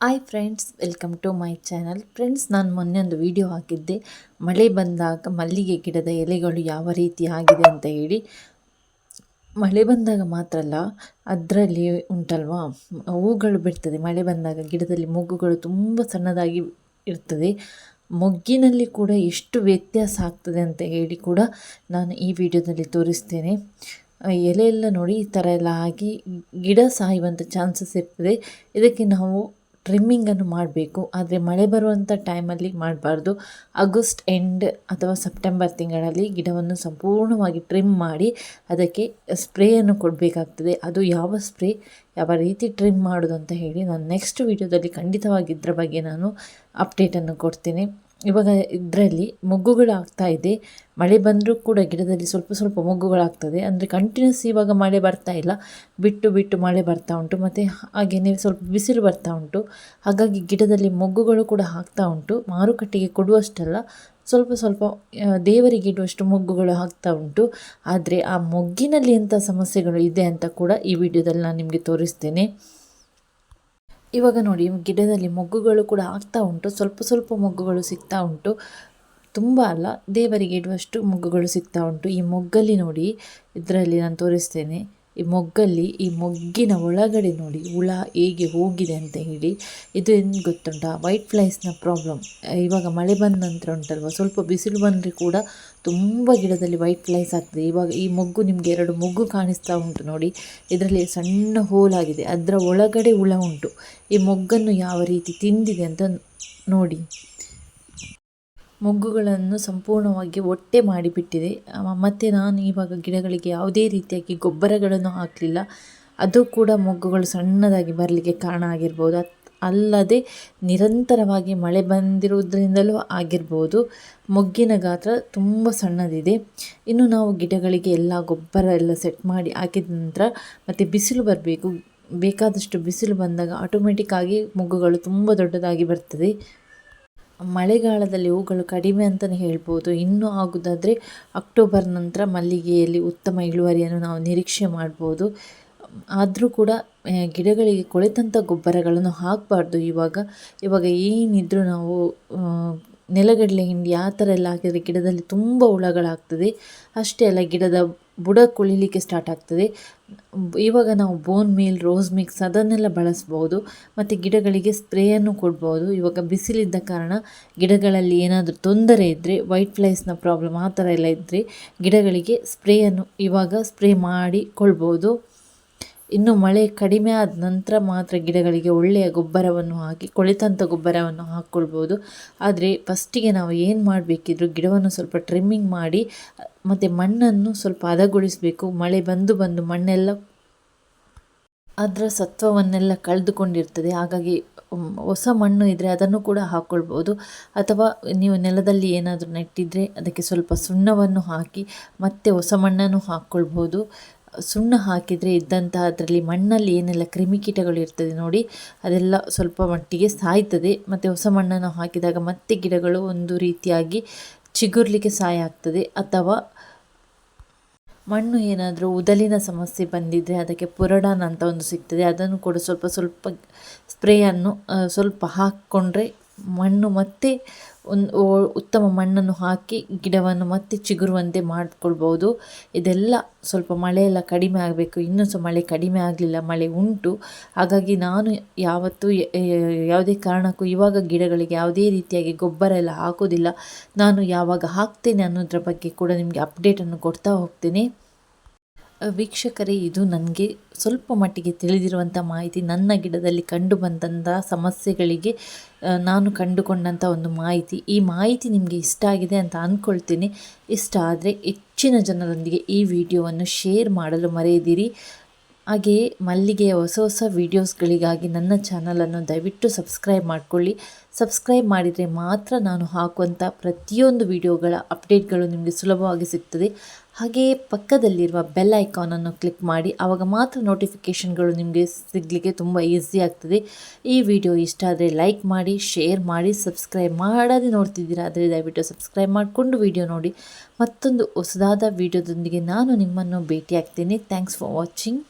Hi friends welcome to my channel friends ನಾನು ಮೊನ್ನೆ ಒಂದು ವಿಡಿಯೋ ಹಾಕಿದ್ದೆ. ಮಳೆ ಬಂದಾಗ ಮಲ್ಲಿಗೆ ಗಿಡದ ಎಲೆಗಳು ಯಾವ ರೀತಿ ಆಗಿದೆ ಅಂತ ಹೇಳಿ. ಮಳೆ ಬಂದಾಗ ಮಾತ್ರ ಅಲ್ಲ, ಅದರಲ್ಲಿ ಉಂಟಲ್ವಾ? ಹೂಗಳು ಬಿಡ್ತದೆ. ಮಳೆ ಬಂದಾಗ ಗಿಡದಲ್ಲಿ ಮೊಗ್ಗುಗಳು ತುಂಬ ಸಣ್ಣದಾಗಿ ಇರ್ತದೆ. ಮೊಗ್ಗಿನಲ್ಲಿ ಕೂಡ ಎಷ್ಟು ವ್ಯತ್ಯಾಸ ಆಗ್ತದೆ ಅಂತ ಹೇಳಿ ಕೂಡ ನಾನು ಈ ವಿಡಿಯೋದಲ್ಲಿ ತೋರಿಸ್ತೇನೆ. ಎಲೆ ಎಲ್ಲ ನೋಡಿ, ಈ ಥರ ಎಲ್ಲ ಆಗಿ ಗಿಡ ಸಾಯುವಂಥ ಚಾನ್ಸಸ್ ಇರ್ತದೆ. ಇದಕ್ಕೆ ನಾವು ಟ್ರಿಮ್ಮಿಂಗನ್ನು ಮಾಡಬೇಕು. ಆದರೆ ಮಳೆ ಬರುವಂಥ ಟೈಮಲ್ಲಿ ಮಾಡಬಾರ್ದು. ಆಗಸ್ಟ್ ಎಂಡ್ ಅಥವಾ ಸೆಪ್ಟೆಂಬರ್ ತಿಂಗಳಲ್ಲಿ ಗಿಡವನ್ನು ಸಂಪೂರ್ಣವಾಗಿ ಟ್ರಿಮ್ ಮಾಡಿ ಅದಕ್ಕೆ ಸ್ಪ್ರೇಯನ್ನು ಕೊಡಬೇಕಾಗ್ತದೆ. ಅದು ಯಾವ ಸ್ಪ್ರೇ ಯಾವ ರೀತಿ ಟ್ರಿಮ್ ಮಾಡೋದು ಅಂತ ಹೇಳಿ ನಾನು ನೆಕ್ಸ್ಟ್ ವೀಡಿಯೋದಲ್ಲಿ ಖಂಡಿತವಾಗಿ ಇದರ ಬಗ್ಗೆ ನಾನು ಅಪ್ಡೇಟನ್ನು ಕೊಡ್ತೇನೆ. ಇವಾಗ ಇದರಲ್ಲಿ ಮೊಗ್ಗುಗಳು ಆಗ್ತಾ ಇದೆ. ಮಳೆ ಬಂದರೂ ಕೂಡ ಗಿಡದಲ್ಲಿ ಸ್ವಲ್ಪ ಸ್ವಲ್ಪ ಮೊಗ್ಗುಗಳಾಗ್ತದೆ. ಅಂದರೆ ಕಂಟಿನ್ಯೂಸ್ ಇವಾಗ ಮಳೆ ಬರ್ತಾ ಇಲ್ಲ. ಬಿಟ್ಟು ಬಿಟ್ಟು ಮಳೆ ಬರ್ತಾ ಉಂಟು. ಮತ್ತು ಹಾಗೆಯೇ ಸ್ವಲ್ಪ ಬಿಸಿಲು ಬರ್ತಾ ಉಂಟು. ಹಾಗಾಗಿ ಗಿಡದಲ್ಲಿ ಮೊಗ್ಗುಗಳು ಕೂಡ ಆಗ್ತಾ ಉಂಟು. ಮಾರುಕಟ್ಟೆಗೆ ಕೊಡುವಷ್ಟಲ್ಲ, ಸ್ವಲ್ಪ ಸ್ವಲ್ಪ ದೇವರಿಗೆ ಇಡುವಷ್ಟು ಮೊಗ್ಗುಗಳು ಆಗ್ತಾ ಉಂಟು. ಆದರೆ ಆ ಮೊಗ್ಗಿನಲ್ಲಿ ಎಂಥ ಸಮಸ್ಯೆಗಳು ಇದೆ ಅಂತ ಕೂಡ ಈ ವಿಡಿಯೋದಲ್ಲಿ ನಾನು ನಿಮಗೆ ತೋರಿಸ್ತೇನೆ. ಇವಾಗ ನೋಡಿ, ಗಿಡದಲ್ಲಿ ಮೊಗ್ಗುಗಳು ಕೂಡ ಆಗ್ತಾ ಉಂಟು. ಸ್ವಲ್ಪ ಸ್ವಲ್ಪ ಮೊಗ್ಗುಗಳು ಸಿಗ್ತಾ ಉಂಟು. ತುಂಬ ಅಲ್ಲ, ದೇವರಿಗೆ ಇಡುವಷ್ಟು ಮೊಗ್ಗುಗಳು ಸಿಗ್ತಾ ಉಂಟು. ಈ ಮೊಗ್ಗಲ್ಲಿ ನೋಡಿ, ಇದರಲ್ಲಿ ನಾನು ತೋರಿಸ್ತೇನೆ. ಈ ಮೊಗ್ಗಲ್ಲಿ, ಈ ಮೊಗ್ಗಿನ ಒಳಗಡೆ ನೋಡಿ, ಹುಳ ಹೇಗೆ ಹೋಗಿದೆ ಅಂತ ಹೇಳಿ. ಇದು ಏನು ಗೊತ್ತುಂಟ? ವೈಟ್ ಫ್ಲೈಸ್ನ ಪ್ರಾಬ್ಲಮ್ ಇವಾಗ ಮಳೆ ಬಂದ ನಂತರ ಉಂಟಲ್ವ? ಸ್ವಲ್ಪ ಬಿಸಿಲು ಬಂದರೆ ಕೂಡ ತುಂಬ ಗಿಡದಲ್ಲಿ ವೈಟ್ ಫ್ಲೈಸ್ ಆಗ್ತದೆ. ಇವಾಗ ಈ ಮೊಗ್ಗು ನಿಮಗೆ ಎರಡು ಮೊಗ್ಗು ಕಾಣಿಸ್ತಾ ಉಂಟು ನೋಡಿ. ಇದರಲ್ಲಿ ಸಣ್ಣ ಹೋಲ್ ಆಗಿದೆ. ಅದರ ಒಳಗಡೆ ಹುಳ ಉಂಟು. ಈ ಮೊಗ್ಗನ್ನು ಯಾವ ರೀತಿ ತಿಂದಿದೆ ಅಂತ ನೋಡಿ. ಮೊಗ್ಗುಗಳನ್ನು ಸಂಪೂರ್ಣವಾಗಿ ಒಟ್ಟೆ ಮಾಡಿಬಿಟ್ಟಿದೆ. ಮತ್ತು ನಾನು ಇವಾಗ ಗಿಡಗಳಿಗೆ ಯಾವುದೇ ರೀತಿಯಾಗಿ ಗೊಬ್ಬರಗಳನ್ನು ಹಾಕಲಿಲ್ಲ. ಅದು ಕೂಡ ಮೊಗ್ಗುಗಳು ಸಣ್ಣದಾಗಿ ಬರಲಿಕ್ಕೆ ಕಾರಣ ಆಗಿರ್ಬೋದು. ಅಲ್ಲದೆ ನಿರಂತರವಾಗಿ ಮಳೆ ಬಂದಿರುವುದರಿಂದಲೂ ಆಗಿರ್ಬೋದು. ಮೊಗ್ಗಿನ ಗಾತ್ರ ತುಂಬ ಸಣ್ಣದಿದೆ. ಇನ್ನು ನಾವು ಗಿಡಗಳಿಗೆ ಎಲ್ಲ ಗೊಬ್ಬರ ಎಲ್ಲ ಸೆಟ್ ಮಾಡಿ ಹಾಕಿದ ನಂತರ ಮತ್ತು ಬಿಸಿಲು ಬರಬೇಕು. ಬೇಕಾದಷ್ಟು ಬಿಸಿಲು ಬಂದಾಗ ಆಟೋಮೆಟಿಕ್ಕಾಗಿ ಮೊಗ್ಗುಗಳು ತುಂಬ ದೊಡ್ಡದಾಗಿ ಬರ್ತದೆ. ಮಳೆಗಾಲದಲ್ಲಿ ಹೂಗಳು ಕಡಿಮೆ ಅಂತಲೇ ಹೇಳ್ಬೋದು. ಇನ್ನೂ ಆಗೋದಾದರೆ ಅಕ್ಟೋಬರ್ ನಂತರ ಮಲ್ಲಿಗೆಯಲ್ಲಿ ಉತ್ತಮ ಇಳುವರಿಯನ್ನು ನಾವು ನಿರೀಕ್ಷೆ ಮಾಡ್ಬೋದು. ಆದರೂ ಕೂಡ ಗಿಡಗಳಿಗೆ ಕೊಳೆತಂಥ ಗೊಬ್ಬರಗಳನ್ನು ಹಾಕಬಾರ್ದು. ಇವಾಗ ಇವಾಗ ಏನಿದ್ರೂ ನಾವು ನೆಲಗಡಲೆ ಹಿಂಡಿ, ಆ ಥರ ಎಲ್ಲ ಹಾಕಿದರೆ ಗಿಡದಲ್ಲಿ ತುಂಬ ಹುಳಗಳಾಗ್ತದೆ. ಅಷ್ಟೇ ಅಲ್ಲ, ಗಿಡದ ಬುಡ ಕುಳಿಲಿಕ್ಕೆ ಸ್ಟಾರ್ಟ್ ಆಗ್ತದೆ. ಇವಾಗ ನಾವು ಬೋನ್ ಮೀಲ್ ರೋಸ್ ಮಿಕ್ಸ್ ಅದನ್ನೆಲ್ಲ ಬಳಸ್ಬೋದು. ಮತ್ತು ಗಿಡಗಳಿಗೆ ಸ್ಪ್ರೇಯನ್ನು ಕೊಡ್ಬೋದು. ಇವಾಗ ಬಿಸಿಲಿದ್ದ ಕಾರಣ ಗಿಡಗಳಲ್ಲಿ ಏನಾದರೂ ತೊಂದರೆ ಇದ್ದರೆ ವೈಟ್ ಫ್ಲೈಸ್ನ ಪ್ರಾಬ್ಲಮ್ ಆ ಥರ ಎಲ್ಲ ಇದ್ದರೆ ಗಿಡಗಳಿಗೆ ಸ್ಪ್ರೇಯನ್ನು ಇವಾಗ ಸ್ಪ್ರೇ ಮಾಡಿ ಕೊಳ್ಬೋದು ಇನ್ನು ಮಳೆ ಕಡಿಮೆ ಆದ ನಂತರ ಮಾತ್ರ ಗಿಡಗಳಿಗೆ ಒಳ್ಳೆಯ ಗೊಬ್ಬರವನ್ನು ಹಾಕಿ ಕೊಳೆತಂಥ ಗೊಬ್ಬರವನ್ನು ಹಾಕ್ಕೊಳ್ಬೋದು. ಆದರೆ ಫಸ್ಟಿಗೆ ನಾವು ಏನು ಮಾಡಬೇಕಿದ್ರು ಗಿಡವನ್ನು ಸ್ವಲ್ಪ ಟ್ರಿಮ್ಮಿಂಗ್ ಮಾಡಿ ಮತ್ತು ಮಣ್ಣನ್ನು ಸ್ವಲ್ಪ ಹದಗೊಳಿಸಬೇಕು. ಮಳೆ ಬಂದು ಬಂದು ಮಣ್ಣೆಲ್ಲ ಅದರ ಸತ್ವವನ್ನೆಲ್ಲ ಕಳೆದುಕೊಂಡಿರ್ತದೆ. ಹಾಗಾಗಿ ಹೊಸ ಮಣ್ಣು ಇದ್ದರೆ ಅದನ್ನು ಕೂಡ ಹಾಕ್ಕೊಳ್ಬೋದು ಅಥವಾ ನೀವು ನೆಲದಲ್ಲಿ ಏನಾದರೂ ನೆಟ್ಟಿದ್ದರೆ ಅದಕ್ಕೆ ಸ್ವಲ್ಪ ಸುಣ್ಣವನ್ನು ಹಾಕಿ ಮತ್ತೆ ಹೊಸ ಮಣ್ಣನ್ನು ಹಾಕ್ಕೊಳ್ಬೋದು ಸುಣ್ಣ ಹಾಕಿದರೆ ಇದ್ದಂತಹ ಅದರಲ್ಲಿ ಮಣ್ಣಲ್ಲಿ ಏನೆಲ್ಲ ಕ್ರಿಮಿಕೀಟಗಳು ಇರ್ತದೆ ನೋಡಿ, ಅದೆಲ್ಲ ಸ್ವಲ್ಪ ಮಟ್ಟಿಗೆ ಸಾಯ್ತದೆ. ಮತ್ತು ಹೊಸ ಮಣ್ಣನ್ನು ಹಾಕಿದಾಗ ಮತ್ತೆ ಗಿಡಗಳು ಒಂದು ರೀತಿಯಾಗಿ ಚಿಗುರ್ಲಿಕ್ಕೆ ಸಹಾಯ ಆಗ್ತದೆ ಅಥವಾ ಮಣ್ಣು ಏನಾದರೂ ಉದಲಿನ ಸಮಸ್ಯೆ ಬಂದಿದ್ದರೆ ಅದಕ್ಕೆ ಪುರಡಾನ್ ಅಂತ ಒಂದು ಸಿಗ್ತದೆ. ಅದನ್ನು ಕೂಡ ಸ್ವಲ್ಪ ಸ್ವಲ್ಪ ಸ್ಪ್ರೇಯನ್ನು ಸ್ವಲ್ಪ ಹಾಕ್ಕೊಂಡ್ರೆ ಮಣ್ಣು ಮತ್ತೆ ಒಂದು ಉತ್ತಮ ಮಣ್ಣನ್ನು ಹಾಕಿ ಗಿಡವನ್ನು ಮತ್ತೆ ಚಿಗುರುವಂತೆ ಮಾಡಿಕೊಳ್ಬೋದು. ಇದೆಲ್ಲ ಸ್ವಲ್ಪ ಮಳೆಯೆಲ್ಲ ಕಡಿಮೆ ಆಗಬೇಕು. ಇನ್ನೂ ಸಹ ಮಳೆ ಕಡಿಮೆ ಆಗಲಿಲ್ಲ, ಮಳೆ ಉಂಟು. ಹಾಗಾಗಿ ನಾನು ಯಾವತ್ತೂ ಯಾವುದೇ ಕಾರಣಕ್ಕೂ ಇವಾಗ ಗಿಡಗಳಿಗೆ ಯಾವುದೇ ರೀತಿಯಾಗಿ ಗೊಬ್ಬರ ಎಲ್ಲ ಹಾಕೋದಿಲ್ಲ. ನಾನು ಯಾವಾಗ ಹಾಕ್ತೇನೆ ಅನ್ನೋದ್ರ ಬಗ್ಗೆ ಕೂಡ ನಿಮಗೆ ಅಪ್ಡೇಟನ್ನು ಕೊಡ್ತಾ ಹೋಗ್ತೇನೆ. ವೀಕ್ಷಕರೇ, ಇದು ನನಗೆ ಸ್ವಲ್ಪ ಮಟ್ಟಿಗೆ ತಿಳಿದಿರುವಂಥ ಮಾಹಿತಿ ನನ್ನ ಗಿಡದಲ್ಲಿ ಕಂಡು ಬಂದಂಥ ಸಮಸ್ಯೆಗಳಿಗೆ ನಾನು ಕಂಡುಕೊಂಡಂಥ ಒಂದು ಮಾಹಿತಿ. ಈ ಮಾಹಿತಿ ನಿಮಗೆ ಇಷ್ಟ ಆಗಿದೆ ಅಂತ ಅಂದ್ಕೊಳ್ತೀನಿ ಇಷ್ಟ ಆದರೆ ಹೆಚ್ಚಿನ ಜನರೊಂದಿಗೆ ಈ ವಿಡಿಯೋವನ್ನು ಶೇರ್ ಮಾಡಲು ಮರೆಯದಿರಿ. ಹಾಗೆಯೇ ಮಲ್ಲಿಗೆಯ ಹೊಸ ಹೊಸ ವೀಡಿಯೋಸ್ಗಳಿಗಾಗಿ ನನ್ನ ಚಾನಲನ್ನು ದಯವಿಟ್ಟು ಸಬ್ಸ್ಕ್ರೈಬ್ ಮಾಡಿಕೊಳ್ಳಿ. ಸಬ್ಸ್ಕ್ರೈಬ್ ಮಾಡಿದರೆ ಮಾತ್ರ ನಾನು ಹಾಕುವಂಥ ಪ್ರತಿಯೊಂದು ವಿಡಿಯೋಗಳ ಅಪ್ಡೇಟ್ಗಳು ನಿಮಗೆ ಸುಲಭವಾಗಿ ಸಿಗ್ತದೆ. ಹಾಗೆಯೇ ಪಕ್ಕದಲ್ಲಿರುವ ಬೆಲ್ ಐಕಾನನ್ನು ಕ್ಲಿಕ್ ಮಾಡಿ ಆವಾಗ ಮಾತ್ರ ನೋಟಿಫಿಕೇಷನ್ಗಳು ನಿಮಗೆ ಸಿಗಲಿಕ್ಕೆ ತುಂಬ ಈಸಿ ಆಗ್ತದೆ. ಈ ವಿಡಿಯೋ ಇಷ್ಟ ಆದರೆ ಲೈಕ್ ಮಾಡಿ ಶೇರ್ ಮಾಡಿ ಸಬ್ಸ್ಕ್ರೈಬ್ ಮಾಡದೆ ನೋಡ್ತಿದ್ದೀರಾ ಆದರೆ ದಯವಿಟ್ಟು ಸಬ್ಸ್ಕ್ರೈಬ್ ಮಾಡಿಕೊಂಡು ವಿಡಿಯೋ ನೋಡಿ. ಮತ್ತೊಂದು ಹೊಸದಾದ ವಿಡಿಯೋದೊಂದಿಗೆ ನಾನು ನಿಮ್ಮನ್ನು ಭೇಟಿಯಾಗ್ತೇನೆ. Thanks for watching